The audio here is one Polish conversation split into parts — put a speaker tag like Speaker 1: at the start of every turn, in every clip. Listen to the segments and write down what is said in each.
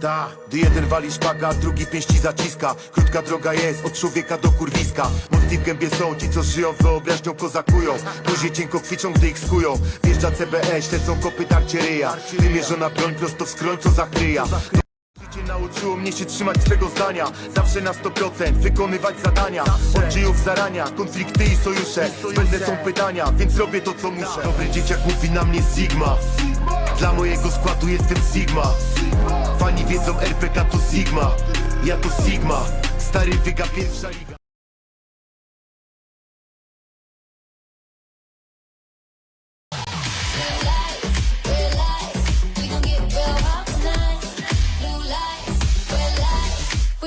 Speaker 1: Ta, gdy jeden wali szpaga, drugi pięści zaciska. Krótka droga jest od człowieka do kurwiska. Mocni w gębie są ci, co żyją wyobraźnią kozakują. Ludzie cienko kwiczą, gdy ich skują. Wjeżdża CBE, śledzą kopy tarcie ryja. Wymierzona broń prosto w skroń, co zachryja Życie nauczyło mnie się trzymać swego zdania. Zawsze na 100% wykonywać zadania. Od dziejów zarania, konflikty i sojusze. Zbędne są pytania, więc robię to co muszę. Dobry dzieciak mówi na mnie Sigma. Dla mojego składu jestem Sigma. Fani wiedzą RPK to Sigma. Ja to Sigma. Stary wyga pierwsza liga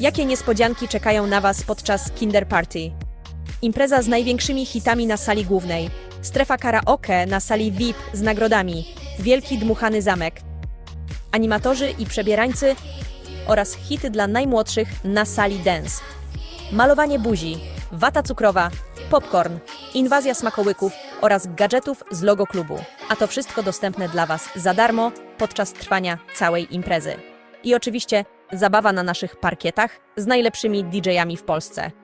Speaker 2: Jakie niespodzianki czekają na Was podczas Kinder Party? Impreza z największymi hitami na sali głównej, strefa karaoke na sali VIP z nagrodami, wielki dmuchany zamek, animatorzy i przebierańcy oraz hity dla najmłodszych na sali dance. Malowanie buzi, wata cukrowa, popcorn, inwazja smakołyków oraz gadżetów z logo klubu. A to wszystko dostępne dla Was za darmo podczas trwania całej imprezy. I oczywiście zabawa na naszych parkietach z najlepszymi DJ-ami w Polsce.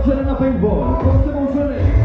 Speaker 3: mãozinha, na
Speaker 4: vai embora.
Speaker 5: Passa a mãozinha.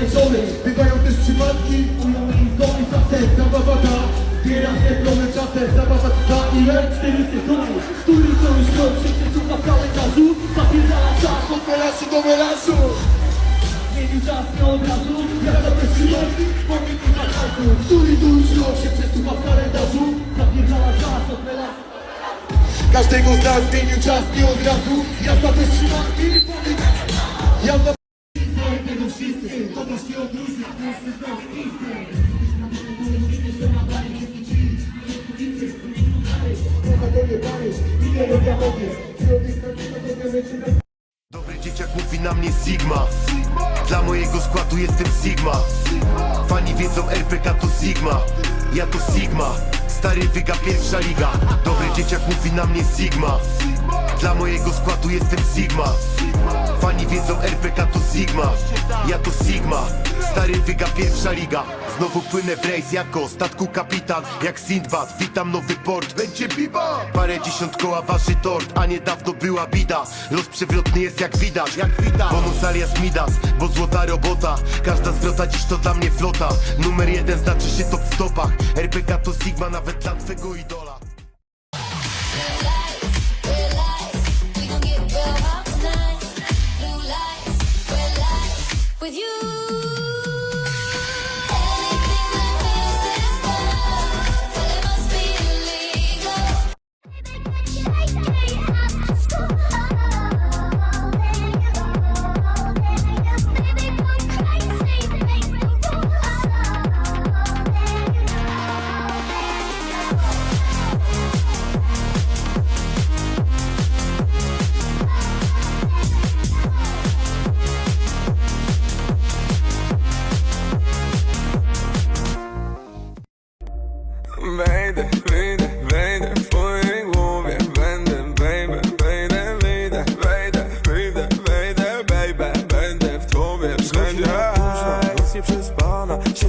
Speaker 5: Leczony Bywają też przypadki Ujomy i zgony czasem. Zabawa ta Zbiera świetlone czasem. Zabawa trwa ile? Cztery sezony Który to już rok się przesuwa w kalendarzu Zapierdala czas od melansu do melansu. Zmienił czas nie od razu Jak to bez przypadki Pomimo zakazu Który to już rok się przesuwa w kalendarzu Zapierdala czas od melansu. Każdego z nas zmienił czas nie od razu. Jazda bez przypadki Pomimo Wszyscy,
Speaker 1: Dobry dzieciak mówi na mnie Sigma. Dla mojego składu jestem Sigma. Fani wiedzą RPK to Sigma. Ja to Sigma. Stary wyga pierwsza liga. Dobry dzieciak mówi na mnie Sigma. Dla mojego składu jestem Sigma Fani wiedzą RPK to Sigma. Ja to Sigma. Stary wyga pierwsza liga. Znowu płynę w rejs jako statku kapitan Jak Sindbad, witam nowy port. Będzie biba. Parę dziesiąt koła waży tort A niedawno była bida. Los przewrotny jest jak widać. Jak widać. Bonus alias Midas Bo złota robota. Każda zwrota dziś to dla mnie flota. Numer jeden znaczy się top w topach. RPK to Sigma nawet dla twego idola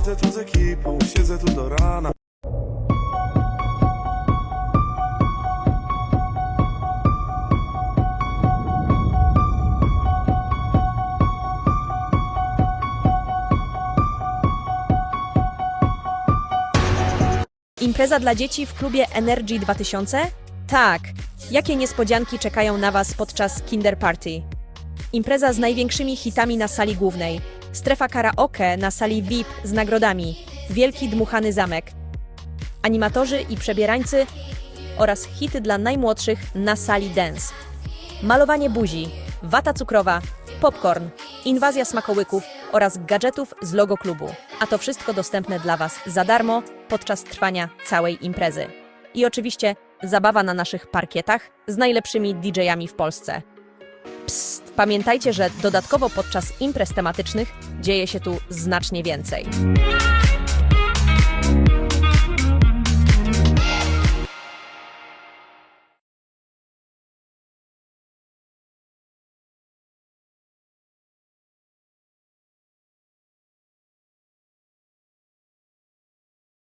Speaker 6: Siedzę tu z ekipą, siedzę tu do rana
Speaker 2: Impreza dla dzieci w klubie Energy 2000? Tak. Jakie niespodzianki czekają na Was podczas Kinder Party? Impreza z największymi hitami na sali głównej. Strefa karaoke na sali VIP z nagrodami. Wielki dmuchany zamek. Animatorzy i przebierańcy oraz hity dla najmłodszych na sali dance. Malowanie buzi, wata cukrowa, popcorn, inwazja smakołyków oraz gadżetów z logo klubu. A to wszystko dostępne dla Was za darmo podczas trwania całej imprezy. I oczywiście zabawa na naszych parkietach z najlepszymi DJ-ami w Polsce. Pamiętajcie, że dodatkowo podczas imprez tematycznych dzieje się tu znacznie więcej.